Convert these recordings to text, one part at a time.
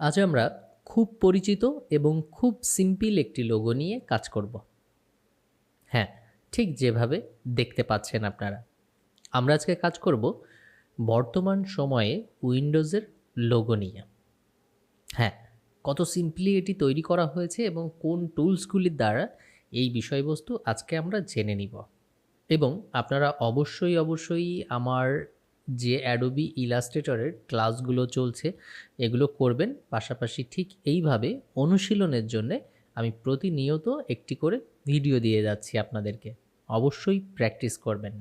আজ আমরা খুব পরিচিত এবং খুব সিম্পল একটি লোগো নিয়ে কাজ করব। হ্যাঁ ঠিক যেভাবে দেখতে পাচ্ছেন আপনারা। আমরা আজকে কাজ করব বর্তমান সময়ে উইন্ডোজের লোগো নিয়ে। হ্যাঁ কত সিম্পলি এটি তৈরি করা হয়েছে এবং কোন টুলসগুলির দ্বারা এই বিষয়বস্তু আজকে আমরা জেনে নিব। এবং আপনারা অবশ্যই অবশ্যই আমার যে অ্যাডোবি ইলাস্ট্রেটরের ক্লাসগুলো চলছে, এগুলো করবেন। পাশাপাশি ঠিক এইভাবে অনুশীলনের জন্য আমি প্রতিনিয়ত একটি করে ভিডিও দিয়ে যাচ্ছি আপনাদেরকে। অবশ্যই প্র্যাকটিস করবেন।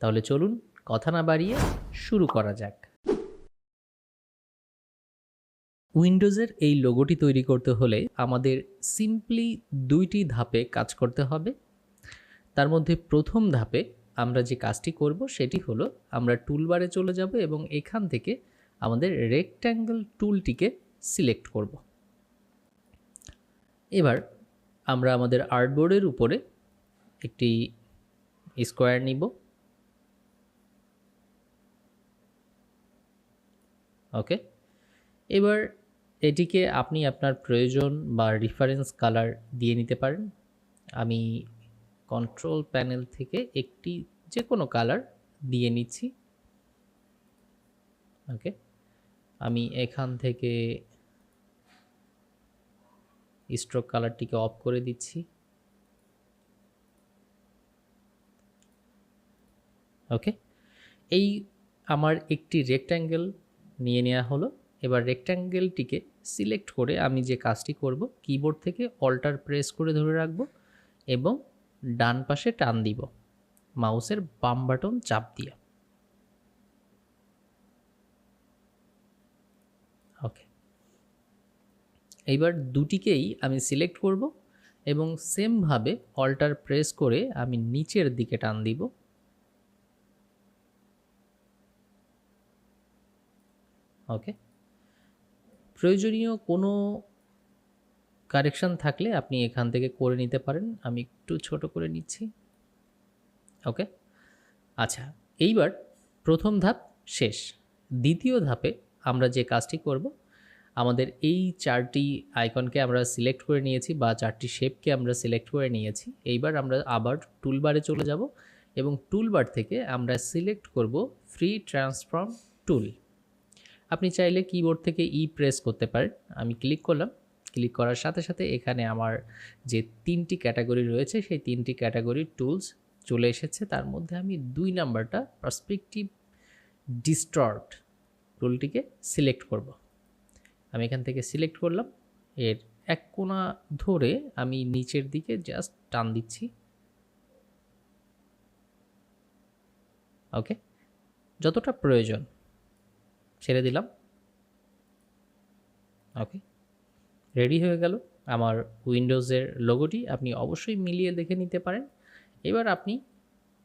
তাহলে চলুন কথা না বাড়িয়ে শুরু করা যাক। উইন্ডোজের এই লোগোটি তৈরি করতে হলে আমাদের সিম্পলি দুইটি ধাপে কাজ করতে হবে। তার মধ্যে প্রথম ধাপে আমরা যে কাজটি করব সেটি হলো আমরা টুলবারে চলে যাব এবং এখান থেকে আমাদের রেক্ট্যাঙ্গেল টুলটিকে সিলেক্ট করব। এবার আমরা আমাদের আর্টবোর্ডের উপরে একটি স্কোয়ার নিব। ওকে এবার এটিকে আপনি আপনার প্রয়োজন বা রিফারেন্স কালার দিয়ে নিতে পারেন। আমি কন্ট্রোল প্যানেল থেকে একটি যে কোনো কালার দিয়ে নিচ্ছি। ওকে আমি এখান থেকে স্ট্রোক কালারটিকে অফ করে দিচ্ছি। ওকে এই আমার একটি রেক্ট্যাঙ্গেল নিয়ে নেওয়া হলো। এবার রেক্ট্যাঙ্গেলটিকে সিলেক্ট করে আমি যে কাজটি করব কিবোর্ড থেকে অল্টার প্রেস করে ধরে রাখব এবং ডান পাশে টান দিব। মাউসের বাম বাটন চাপ দিয়ে। ওকে। এইবার দুটিকেই আমি সিলেক্ট করব এবং সেমভাবে অল্টার প্রেস করে আমি নিচের দিকে টান দিব। ওকে। প্রয়োজনীয় কোনো কারেকশান থাকলে আপনি এখান থেকে করে নিতে পারেন। আমি একটু ছোট করে নিচ্ছি। ওকে? আচ্ছা এইবার প্রথম ধাপ শেষ। দ্বিতীয় ধাপে আমরা যে কাজটি করব, আমাদের এই চারটি আইকনকে আমরা সিলেক্ট করে নিয়েছি বা চারটি শেপকে আমরা সিলেক্ট করে নিয়েছি। এইবার আমরা আবার টুলবারে চলে যাব এবং টুলবার থেকে আমরা সিলেক্ট করব ফ্রি ট্রান্সফর্ম টুল। আপনি চাইলে কিবোর্ড থেকে ই প্রেস করতে পারেন। আমি ক্লিক করলাম। ক্লিক করার সাথে সাথে এখানে আমার যে তিনটি ক্যাটাগরি রয়েছে, সেই তিনটি ক্যাটাগরির টুলস চলে এসেছে। তার মধ্যে আমি দুই নাম্বারটা পার্সপেক্টিভ ডিস্টর্ট টুলটিকে সিলেক্ট করব। আমি এখান থেকে সিলেক্ট করলাম। এর এক কোণা ধরে আমি নিচের দিকে জাস্ট টান দিচ্ছি। ওকে যতটা প্রয়োজন, ছেড়ে দিলাম। ওকে রেডি হয়ে গেল। আমার উইন্ডোজের লোগোটি আপনি অবশ্যই মিলিয়ে দেখে নিতে পারেন। এবার আপনি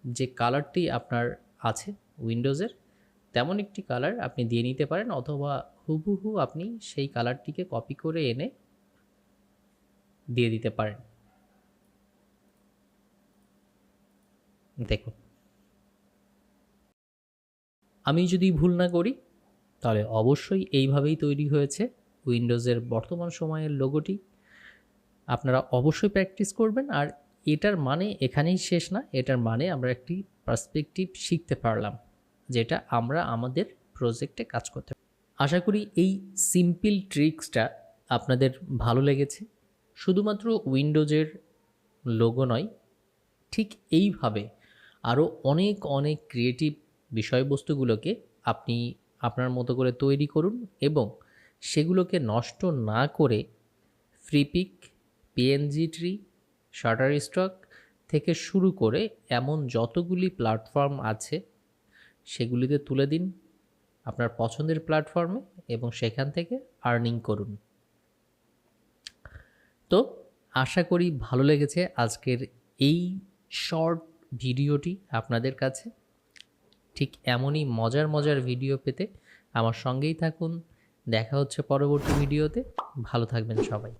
যে কালারটি আপনার আছে উইন্ডোজের, তেমন একটি কালার আপনি দিয়ে নিতে পারেন অথবা হুবহু আপনি সেই কালারটিকে কপি করে এনে দিয়ে দিতে পারেন। দেখুন। আমি যদি ভুল না করি, তাহলে অবশ্যই এইভাবেই তৈরি হয়েছে। উইন্ডোজের বর্তমান সময়ের লোগোটি আপনারা অবশ্যই প্র্যাকটিস করবেন। আর এটার মানে এখানেই শেষ না, এটার মানে আমরা একটি পার্সপেক্টিভ শিখতে পারলাম, যেটা আমরা আমাদের প্রজেক্টে কাজ করতে আশা করি এই সিম্পল ট্রিক্সটা আপনাদের ভালো লেগেছে। শুধুমাত্র উইন্ডোজের লোগো নয়, ঠিক এইভাবে আরও অনেক অনেক ক্রিয়েটিভ বিষয়বস্তুগুলোকে আপনি আপনার মতো করে তৈরি করুন এবং সেগুলোকে নষ্ট না করে Freepik PNG tree Shutterstock থেকে শুরু করে এমন যতগুলি প্ল্যাটফর্ম আছে, সেগুলিতে তুলে দিন আপনার পছন্দের প্ল্যাটফর্মে এবং সেখান থেকে আর্নিং করুন। তো আশা করি ভালো লেগেছে আজকের এই শর্ট ভিডিওটি আপনাদের কাছে। ঠিক এমনই মজার মজার ভিডিও পেতে আমার সঙ্গেই থাকুন। দেখা হচ্ছে পরবর্তী ভিডিওতে। ভালো থাকবেন সবাই।